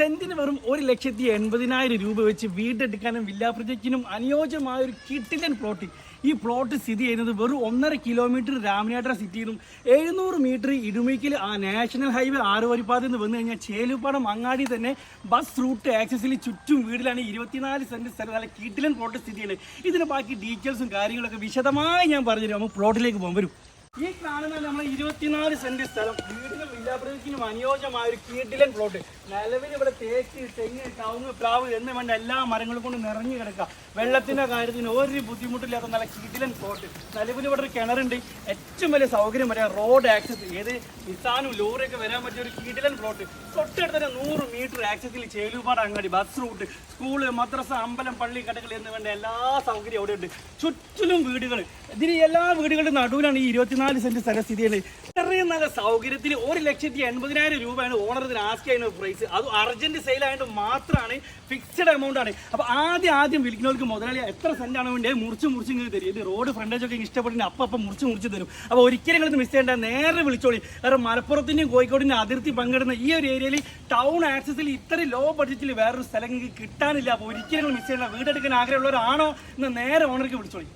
സെന്റിന് വെറും ഒരു ലക്ഷത്തി എൺപതിനായിരം രൂപ വെച്ച് വീടെടുക്കാനും വില്ലാ പ്രൊജക്റ്റിനും അനുയോജ്യമായ ഒരു കിട്ടിലൻ പ്ലോട്ട്. ഈ പ്ലോട്ട് സ്ഥിതി ചെയ്യുന്നത് വെറും ഒന്നര കിലോമീറ്റർ രാമനാട്ട സിറ്റിയിൽ നിന്നും എഴുന്നൂറ് മീറ്റർ ഇടുമിക്കൽ ആ നാഷണൽ ഹൈവേ ആറുവരിപ്പാതയിൽ നിന്ന് വന്നു കഴിഞ്ഞാൽ ചേലുപ്പാടം അങ്ങാടി തന്നെ ബസ് റൂട്ട് ആക്സസിൽ ചുറ്റും വീടിലാണ് ഇരുപത്തിനാല് സെന്റ് സ്ഥലം. നല്ല കിട്ടിലൻ പ്ലോട്ട് സ്ഥിതി ചെയ്യുന്നത് ഇതിന് ബാക്കി ഡീറ്റെയിൽസും കാര്യങ്ങളൊക്കെ വിശദമായി ഞാൻ പറഞ്ഞുതരും. നമുക്ക് പ്ലോട്ടിലേക്ക് പോകാൻ വരും. ഈ കാണുന്ന നമ്മൾ ഇരുപത്തിനാല് സെന്റ് സ്ഥലം വീടിനും വില്ലാപ്രദേശത്തിനും അനുയോജ്യമായ ഒരു കീട്ടിലൻ പ്ലോട്ട് നിലവിൽ ഇവിടെ തേക്ക് തെങ്ങ് കവുങ്ങ് പ്ലാവ് എന്ന് വേണ്ട എല്ലാ മരങ്ങളും കൊണ്ട് നിറഞ്ഞു കിടക്കുക. വെള്ളത്തിന്റെ കാര്യത്തിന് ഒരു ബുദ്ധിമുട്ടില്ലാത്ത നല്ല കീട്ടിലൻ പ്ലോട്ട് നിലവിൽ ഇവിടെ ഒരു കിണറുണ്ട്. ഏറ്റവും വലിയ സൗകര്യം വരെ റോഡ് ആക്സസ് ഏത് നിസാനും ലോറിയൊക്കെ വരാൻ പറ്റിയ ഒരു കീട്ടിലൻ പ്ലോട്ട് തൊട്ടടുത്ത് തന്നെ നൂറ് മീറ്റർ ആക്സസിൽ ചേലുപാട് അങ്ങാടി ബസ് റൂട്ട് സ്കൂൾ മദ്രസ അമ്പലം പള്ളി കടകൾ എന്ന് വേണ്ട എല്ലാ സൗകര്യവും അവിടെ ഉണ്ട് ചുറ്റിലും വീടുകൾ. ഇതിന് എല്ലാ വീടുകളുടെ നടുവിലാണ് ഈ ഇരുപത്തിനാല് സെന്റ് സ്ഥലസ്ഥിതി ചെയ്യുന്നത് ഇത്രയും നല്ല സൗകര്യത്തിൽ ഒരു ലക്ഷത്തി എൺപതിനായിരം രൂപയാണ് ഓണറിന് ആസ്ക് ചെയ്യുന്ന പ്രൈസ് അത് അർജന്റ് സെയിൽ ആയതുകൊണ്ട് മാത്രമാണ് ഫിക്സഡ് എമൗണ്ട് ആണ്. അപ്പൊ ആദ്യം ആദ്യം വിൽക്കുന്നവർക്ക് മുതലാളി എത്ര സെന്റ് ആണോ വേണ്ടത് മുറിച്ച് മുറിച്ച് ഇങ്ങനെ തരും. ഇത് റോഡ് ഫ്രണ്ടേജ് ഒക്കെ ഇഷ്ടപ്പെട്ടിന് അപ്പം അപ്പം മുറിച്ച് മുറിച്ച് തരും. അപ്പോൾ ഒരിക്കലും നിങ്ങൾ മിസ് ചെയ്യേണ്ട. നേരെ വിളിച്ചോളി. കാരണം മലപ്പുറത്തിന്റെയും കോഴിക്കോടിന്റെ അതിർത്തി പങ്കിടുന്ന ഈ ഒരു ഏരിയയിൽ ടൗൺ ആക്സസിൽ ഇത്ര ലോ ബഡ്ജറ്റിൽ വേറൊരു സ്ഥലം കിട്ടാനില്ല. അപ്പോൾ ഒരിക്കലും നിങ്ങൾ മിസ് ചെയ്യേണ്ട. വീടെടുക്കാൻ ആഗ്രഹമുള്ളവരാണോ എന്ന് നേരെ ഓണർക്ക് വിളിച്ചോളി.